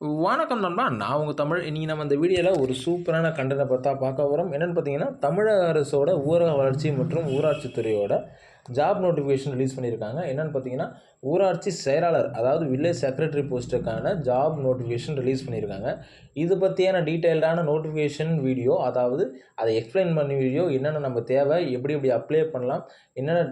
வணக்கம் நண்பா. நான் உங்கள் தமிழ். இன்றைக்கி நம்ம இந்த வீடியோவில் ஒரு சூப்பரான கண்டனை பார்த்தா பார்க்க வரோம் என்னென்னு பார்த்தீங்கன்னா தமிழக அரசோட ஊரக வளர்ச்சி மற்றும் ஊராட்சித்துறையோட ஜாப் நோட்டிஃபிகேஷன் ரிலீஸ் பண்ணியிருக்காங்க. என்னென்னு பார்த்தீங்கன்னா ஊராட்சி செயலாளர் அதாவது வில்லேஜ் செக்ரட்டரி போஸ்ட்டுக்கான ஜாப் நோட்டிஃபிகேஷன் ரிலீஸ் பண்ணியிருக்காங்க. இது பற்றியான டீட்டெயில்டான நோட்டிஃபிகேஷன் வீடியோ அதாவது அதை எக்ஸ்பிளைன் பண்ணி வீடியோ என்னென்ன நம்ம தேவை எப்படி எப்படி அப்ளை பண்ணலாம் என்னென்ன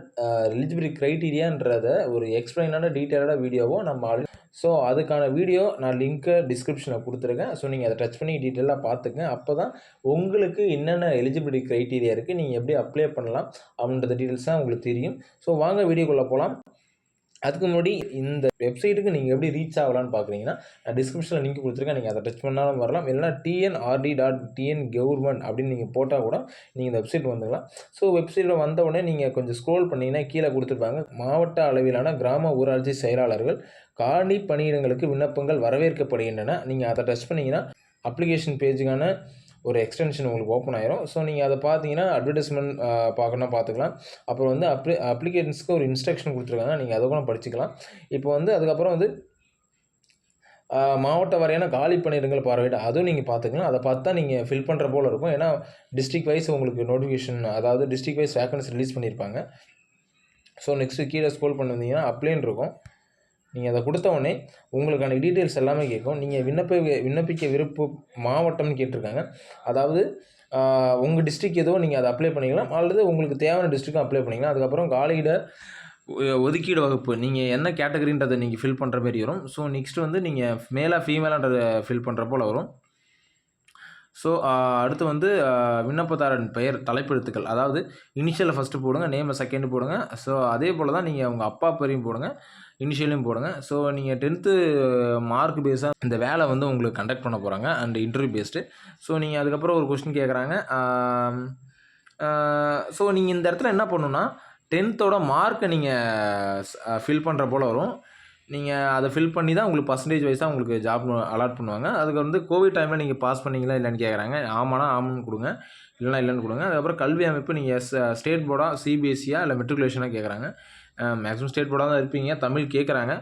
எலிஜிபிலிட்டி க்ரைட்டீரியான்றத ஒரு எக்ஸ்பிளைனான டீட்டெயிலான வீடியோவோ நம்ம ஆல்ரெடி ஸோ அதுக்கான வீடியோ நான் லிங்க்கை டிஸ்கிரிப்ஷனில் கொடுத்துருக்கேன். ஸோ நீங்கள் அதை டச் பண்ணி டீட்டெயிலாக பார்த்துங்க அப்போ தான் உங்களுக்கு என்னென்ன எலிஜிபிலிட்டி க்ரைட்டீரியா இருக்குது நீங்கள் எப்படி அப்ளை பண்ணலாம் அப்படின்ற டீட்டெயில்ஸ் தான் உங்களுக்கு தெரியும். ஸோ வாங்க வீடியோக்குள்ளே போகலாம் அதுக்கு முன்னாடி இந்த வெப்சைட்டுக்கு நீங்கள் எப்படி ரீச் ஆகலான்னு பார்க்குறீங்கன்னா நான் டிஸ்கிரிப்ஷனில் லிங்க் கொடுத்துருக்கேன். நீங்கள் அதை டச் பண்ணாலும் வரலாம். இல்லைனா டிஎன்ஆர்டி டாட் டிஎன் கவர்மெண்ட் அப்படின்னு நீங்கள் போட்டால் கூட நீங்கள் இந்த வெப்சைட் வந்துக்கலாம் ஸோ வெப்சைட்டில் வந்த உடனே நீங்கள் கொஞ்சம் ஸ்க்ரோல் பண்ணிங்கன்னா கீழே கொடுத்துருப்பாங்க. மாவட்ட அளவிலான கிராம ஊராட்சி செயலாளர்கள் காணி பணியிடங்களுக்கு விண்ணப்பங்கள் வரவேற்கப்படுகின்றன. நீங்கள் அதை டச் பண்ணிங்கன்னா அப்ளிகேஷன் பேஜுக்கான ஒரு எக்ஸ்டென்ஷன் உங்களுக்கு ஓப்பன் ஆயிரும். ஸோ நீங்கள் அதை பார்த்தீங்கன்னா அட்வர்டைஸ்மெண்ட் பார்க்கணும் பார்த்துக்கலாம். அப்புறம் வந்து அப்ளி அப்ளிகேஷன்ஸ்க்கு ஒரு இன்ஸ்ட்ரக்ஷன் கொடுத்துருக்காங்க. நீங்கள் அதை கூட படிச்சுக்கலாம். இப்போ வந்து அதுக்கப்புறம் வந்து மாவட்ட வரையான காலி பணியிடங்கள் பார்வையிட அதுவும் நீங்கள் பார்த்துக்கலாம். அதை பார்த்து தான் நீங்கள் ஃபில் பண்ணுற போல் இருக்கும். ஏன்னா டிஸ்ட்ரிக் வைஸ் உங்களுக்கு நோட்டிஃபிகேஷன் அதாவது டிஸ்ட்ரிக் வைஸ் வேக்கன்ஸ் ரிலீஸ் பண்ணியிருப்பாங்க. ஸோ நெக்ஸ்ட்டு கீழே ஸ்கோல் பண்ணிருந்தீங்கன்னா அப்ளைன் இருக்கும். நீங்கள் அதை கொடுத்த உடனே உங்களுக்கான டீட்டெயில்ஸ் எல்லாமே கேட்கும். நீங்கள் விண்ணப்ப விண்ணப்பிக்க விருப்ப மாவட்டம்னு கேட்டிருக்காங்க. அதாவது உங்கள் டிஸ்ட்ரிக் ஏதோ நீங்கள் அதை அப்ளை பண்ணிக்கலாம். அல்லது உங்களுக்கு தேவையான டிஸ்ட்ரிக்கும் அப்ளை பண்ணிக்கலாம். அதுக்கப்புறம் காலையிட ஒதுக்கீடு வகுப்பு. நீங்கள் என்ன கேட்டகரின்றதை நீங்கள் ஃபில் பண்ணுற மாதிரி வரும். ஸோ நெக்ஸ்ட் வந்து நீங்கள் மேலாக ஃபீமேலான்றதை ஃபில் பண்ணுற போல் வரும். ஸோ அடுத்து வந்து விண்ணப்பதாரன் பெயர் தலைப்பெழுத்துக்கள். அதாவது இனிஷியலை ஃபஸ்ட்டு போடுங்க நேமை செகண்டு போடுங்க. ஸோ அதே போல் தான் நீங்கள் உங்கள் அப்பா பேரையும் போடுங்க இனிஷியலையும் போடுங்க. ஸோ நீங்கள் டென்த்து மார்க் பேஸாக இந்த வேலை வந்து உங்களுக்கு கண்டக்ட் பண்ண போகிறாங்க அண்ட் இன்டர்வியூ பேஸ்டு ஸோ நீங்கள் அதுக்கப்புறம் ஒரு கொஸ்டின் கேட்குறாங்க ஸோ நீங்கள் இந்த இடத்துல என்ன பண்ணுன்னா டென்த்தோட மார்க்கை நீங்கள் ஃபில் பண்ணுற போல் வரும். நீங்கள் அதை ஃபில் பண்ணி தான் உங்களுக்கு பர்சன்டேஜ் வைஸாக உங்களுக்கு ஜாப் அலாட் பண்ணுவாங்க. அதுக்கு வந்து கோவிட் டைமில் நீங்கள் பாஸ் பண்ணிங்களா இல்லைன்னு கேட்குறாங்க ஆமானா ஆமான்னு கொடுங்க. இல்லைனா இல்லைன்னு கொடுங்க. அதுக்கப்புறம் கல்வி அமைப்பு நீங்கள் ஸ்டேட் போர்டாக சிபிஎஸ்சியாக இல்லை மெட்ரிகுலேஷனாக கேட்குறாங்க மேக்ஸிமம் ஸ்டேட் போர்டாக தான் இருப்பீங்க. தமிழ் கேட்குறாங்க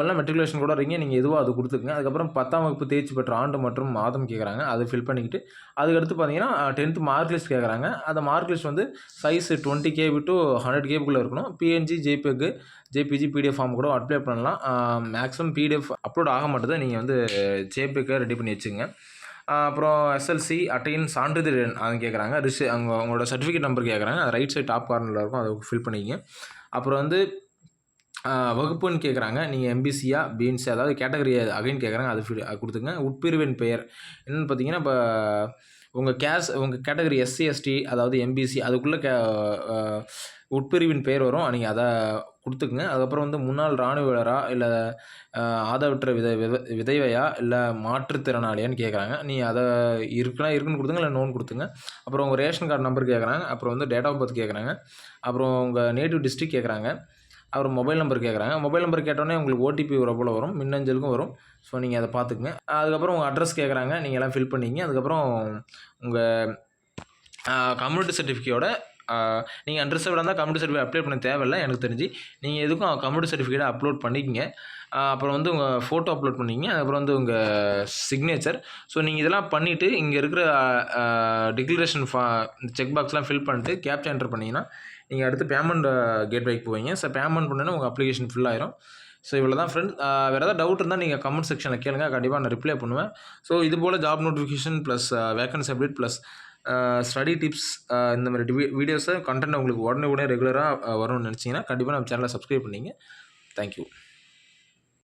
இல்லை மெட்ரிகுலேஷன் கூட வரீங்க நீங்கள் எதுவோ அது கொடுத்துக்குங்க. அதுக்கப்புறம் பத்தாம் வகுப்பு தேர்ச்சி பெற்ற ஆண்டு மற்றும் மாதம் கேட்குறாங்க அதை ஃபில் பண்ணிக்கிட்டு அதுக்கடுத்து பார்த்தீங்கன்னா டென்த்து மார்க் லிஸ்ட் கேட்குறாங்க அந்த மார்க் லிஸ்ட் வந்து size twenty KB to hundred கேபுக்குள்ளே இருக்கணும். பிஎன்ஜி ஜேபிக்கு ஜேபிஜி பிடிஎஃப் ஃபார்ம் கூட அப்ளை பண்ணலாம். மேக்ஸிமம் பிடிஎஃப் அப்லோட் ஆக மாட்டேது. நீங்கள் வந்து ஜேபிக்கு ரெடி பண்ணி வச்சுங்க அப்புறம் எஸ்எல்சி அட்டையின் சான்றிதழ் அது கேட்குறாங்க ரிசி அவங்க அவங்களோட சர்டிஃபிகேட் நம்பர் கேட்குறாங்க ரைட் சைட் டாப் கார்னரில் இருக்கும். அதை ஃபில் பண்ணிக்கிங்க. அப்புறம் வந்து வகுப்புன்னு கேட்குறாங்க நீங்கள் எம்பிசியா பிஎன்சி அதாவது கேட்டகரி அகைன் கேட்குறாங்க அது கொடுத்துங்க உட்பிரிவின் பெயர். என்னென்னு பார்த்தீங்கன்னா இப்போ உங்கள் கேஸ் உங்கள் கேட்டகரி எஸ்சி எஸ்டி அதாவது எம்பிசி அதுக்குள்ளே கே உட்பிரிவின் பெயர் வரும். நீங்கள் அதை கொடுத்துக்குங்க. அதுக்கப்புறம் வந்து முன்னாள் இராணுவ வீரரா இல்லை ஆதவற்ற வித வித விதைவையா இல்லை மாற்றுத்திறனாளியான்னு கேட்குறாங்க நீ அதை இருக்குன்னா இருக்குன்னு கொடுத்துங்க இல்லை நோன் கொடுத்துங்க அப்புறம் உங்கள் ரேஷன் கார்டு நம்பர் கேட்குறாங்க அப்புறம் வந்து டேட் ஆஃப் பர்த் கேட்குறாங்க அப்புறம் உங்கள் நேட்டிவ் டிஸ்ட்ரிக் கேட்குறாங்க அவர் மொபைல் நம்பர் கேட்குறாங்க மொபைல் நம்பர் கேட்டோன்னே உங்களுக்கு ஓடிபி வர போல் வரும். மின்னஞ்சலுக்கும் வரும். ஸோ நீங்கள் அதை பார்த்துக்குங்க. அதுக்கப்புறம் உங்கள் அட்ரஸ் கேட்குறாங்க நீங்கள் எல்லாம் ஃபில் பண்ணிங்க அதுக்கப்புறம் உங்கள் கம்யூனிட்டி சர்டிஃபிகேட்டோட நீங்கள் அன்ரிசர்வ்டாக இருந்தால் கம்யூனிட்டி சர்டிஃபிகேட் அப்ளை பண்ண தேவையில்லை. எனக்கு தெரிஞ்சு நீங்கள் எதுக்கும் கம்யூனிட்டி சர்டிஃபிகேட்டை அப்லோட் பண்ணிக்கிங்க. அப்புறம் வந்து உங்கள் ஃபோட்டோ அப்லோட் பண்ணிங்க. அப்புறம் வந்து உங்கள் சிக்னேச்சர் ஸோ நீங்கள் இதெல்லாம் பண்ணிவிட்டு இங்கே இருக்கிற டிக்ளரேஷன் ஃபா செக் பாக்ஸ்லாம் ஃபில் பண்ணிட்டு கேப்சா என்டர் பண்ணிங்கன்னா நீங்கள் அடுத்து பேமெண்ட் கேட்வேக்கு போவீங்க. ஸோ பேமெண்ட் பண்ணோன்னா உங்கள் அப்ளிகேஷன் ஃபில் ஆயிரும். ஸோ இவ்வளோ தான் ஃப்ரெண்ட் வேறு ஏதாவது டவுட் இருந்தால் நீங்கள் கமெண்ட் செக்ஷனில் கேளுங்க. கண்டிப்பாக நான் ரிப்ளை பண்ணுவேன். ஸோ இது போல் job notification plus vacancy update plus study tips இந்த மாதிரி வீடியோஸை கண்டென்ட் உங்களுக்கு உடனே உடனே ரெகுலராக வரும்னு நினச்சிங்கன்னா கண்டிப்பாக நம்ம சேனலை சப்ஸ்கிரைப் பண்ணிங்க. தேங்க்யூ